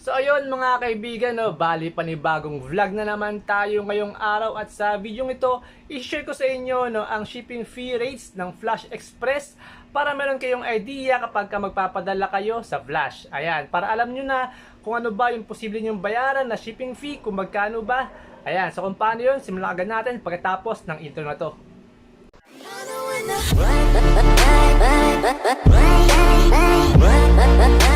So ayun mga kaibigan, no, bali panibagong vlog na naman tayo ngayong araw at sa video ito, i-share ko sa inyo no, ang shipping fee rates ng Flash Express para meron kayong idea kapag ka magpapadala kayo sa Flash. Ayan, para alam nyo na kung ano ba yung posible nyong bayaran na shipping fee, kung magkano ba. Ayan, so kung paano yun, simulan agad natin pagkatapos ng intro na to.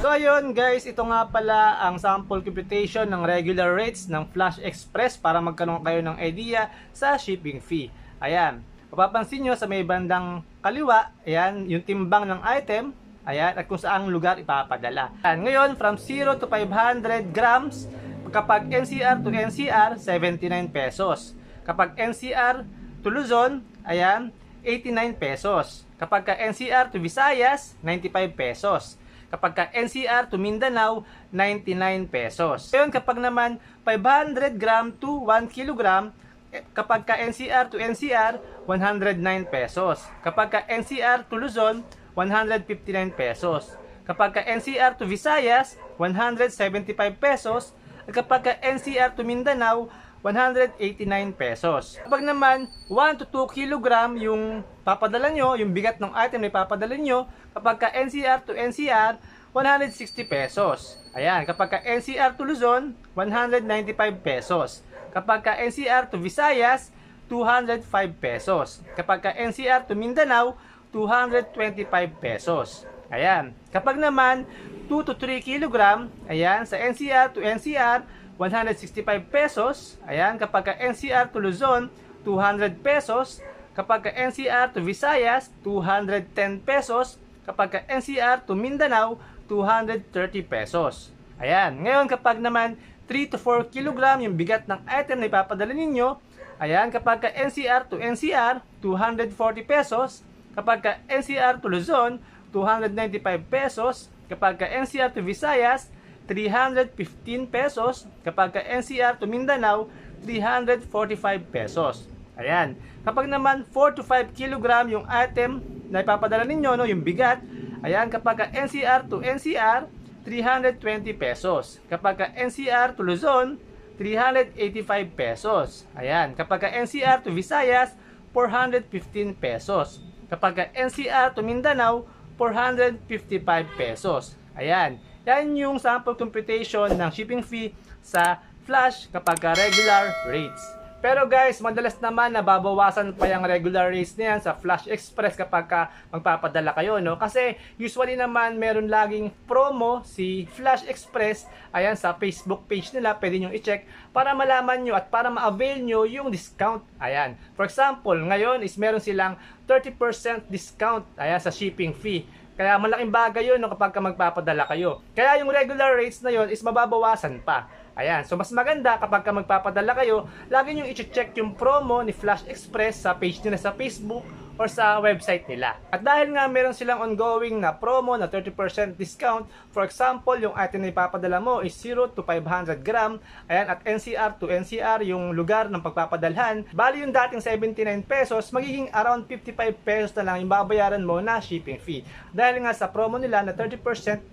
So ayun guys, ito nga pala ang sample computation ng regular rates ng Flash Express para magkaroon kayo ng idea sa shipping fee. Ayan, mapapansin nyo sa may bandang kaliwa, ayan, yung timbang ng item, ayan, at kung saang lugar ipapadala. Ayan, ngayon, from 0 to 500 grams, kapag NCR to NCR, 79 pesos. Kapag NCR to Luzon, ayan, 89 pesos. Kapag ka NCR to Visayas, 95 pesos. Kapag ka NCR to Mindanao, 99 pesos. Ngayon kapag naman 500 gram to 1 kilogram, eh, kapag ka NCR to NCR, 109 pesos. Kapag ka NCR to Luzon, 159 pesos. Kapag ka NCR to Visayas, 175 pesos. At kapag ka NCR to Mindanao, 189 pesos. Kapag naman 1 to 2 kilogram yung papadala nyo, yung bigat ng item na ipapadala nyo, kapag ka NCR to NCR, 160 pesos. Ayan, kapag ka NCR to Luzon, 195 pesos. Kapag ka NCR to Visayas, 205 pesos. Kapag ka NCR to Mindanao, 225 pesos. Ayan. Kapag naman 2 to 3 kilogram, ayan, sa NCR to NCR, 165 pesos. Ayan, kapag ka NCR to Luzon, 200 pesos. Kapag ka NCR to Visayas, 210 pesos. Kapag ka NCR to Mindanao, 230 pesos. Ayan, ngayon kapag naman 3 to 4 kilogram yung bigat ng item na ipapadala ninyo, ayan, kapag ka NCR to NCR, 240 pesos. Kapag ka NCR to Luzon, 295 pesos. Kapag ka NCR to Visayas, 315 pesos. Kapag ka NCR to Mindanao, 345 pesos. Ayan. Kapag naman 4 to 5 kilogram yung item na ipapadala ninyo, no, yung bigat, ayan, kapag ka NCR to NCR, 320 pesos. Kapag ka NCR to Luzon, 385 pesos. Ayan. Kapag ka NCR to Visayas, 415 pesos. Kapag ka NCR to Mindanao, 455 pesos. Ayan. Yan yung sample computation ng shipping fee sa Flash kapag ka regular rates. Pero guys, madalas naman nababawasan pa yung regular rates na yan sa Flash Express kapag ka magpapadala kayo, no? Kasi usually naman meron laging promo si Flash Express, ayan, sa Facebook page nila, pwede nyo i-check para malaman nyo at para ma-avail nyo yung discount. Ayan. For example, ngayon is meron silang 30% discount, ayan, sa shipping fee. Kaya malaking bagay yun no, kapag ka magpapadala kayo. Kaya yung regular rates na yun is mababawasan pa. Ayan, so mas maganda kapag ka magpapadala kayo, lagi nyo i-check yung promo ni Flash Express sa page nila sa Facebook or sa website nila. At dahil nga meron silang ongoing na promo na 30% discount, for example, yung item na ipapadala mo is 0 to 500 gram, ayan, at NCR to NCR yung lugar ng pagpapadalhan, bali yung dating 79 pesos, magiging around 55 pesos na lang yung babayaran mo na shipping fee. Dahil nga sa promo nila na 30%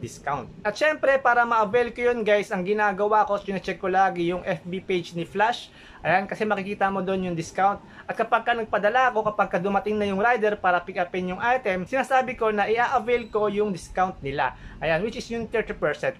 discount. At syempre, para ma-avail ko yun guys, ang ginagawa ko, sinecheck ko lagi yung FB page ni Flash, Ayan, kasi makikita mo doon yung discount. At kapag ka nagpadala ako, kapag ka dumating na yung rider para pick upin yung item, sinasabi ko na i-avail ko yung discount nila. Ayan, which is yung 30%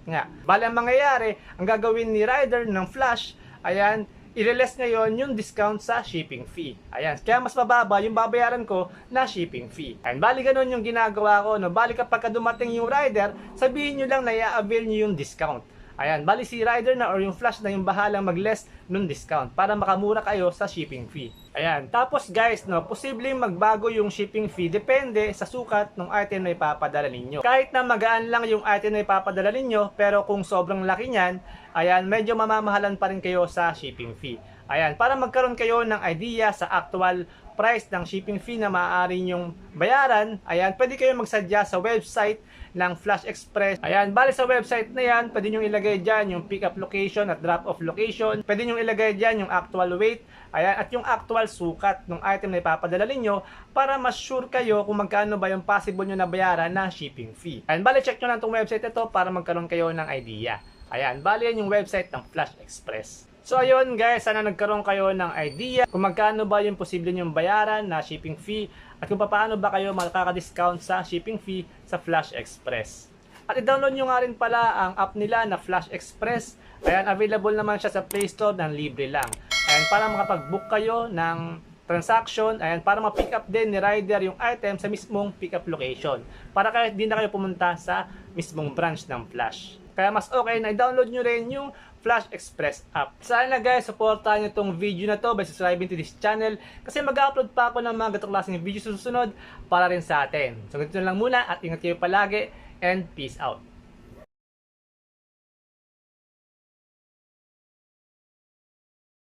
nga. Bale, ang mangyayari, ang gagawin ni rider ng flash, ayan, i-release ngayon yung discount sa shipping fee. Ayan, kaya mas mababa yung babayaran ko na shipping fee. Ayan, bali ganun yung ginagawa ko. No? Bali kapag ka dumating yung rider, sabihin nyo lang na i-avail nyo yung discount. Ayan, bali si rider na or yung flash na yung bahalang mag-less nung discount para makamura kayo sa shipping fee. Ayan, tapos guys, no, posibleng magbago yung shipping fee depende sa sukat ng item na ipapadala ninyo. Kahit na magaan lang yung item na ipapadala ninyo, pero kung sobrang laki niyan, ayan, medyo mamamahalan pa rin kayo sa shipping fee. Ayan, para magkaroon kayo ng idea sa actual price ng shipping fee na maaari nyong bayaran, ayan, pwede kayo magsadya sa website ng Flash Express. Ayan, bali sa website na yan, pwede nyo ilagay dyan yung pick up location at drop off location. Pwede nyo ilagay dyan yung actual weight, ayan, at yung actual sukat ng item na ipapadala ninyo para mas sure kayo kung magkano ba yung possible nyo na bayaran na shipping fee. Ayan, bali check nyo lang itong website ito para magkaroon kayo ng idea. Ayan, bali yan yung website ng Flash Express. So ayun guys, sana nagkaroon kayo ng idea kung magkano ba yung posible nyong bayaran na shipping fee at kung paano ba kayo makaka-discount sa shipping fee sa Flash Express. At i-download nyo nga rin pala ang app nila na Flash Express. Ayan, available naman siya sa Play Store ng libre lang. Ayan, para makapag-book kayo ng transaction, ayan, para ma-pick up din ni rider yung item sa mismong pick up location. Para kahit di na kayo pumunta sa mismong branch ng Flash. Kaya mas okay na i-download nyo rin yung Flash Express app. Sana guys, supportahan nyo itong video na to by subscribing to this channel kasi mag-upload pa ako ng mga gatong klaseng video sa susunod para rin sa atin. So ganito na lang muna at ingat kayo palagi and peace out.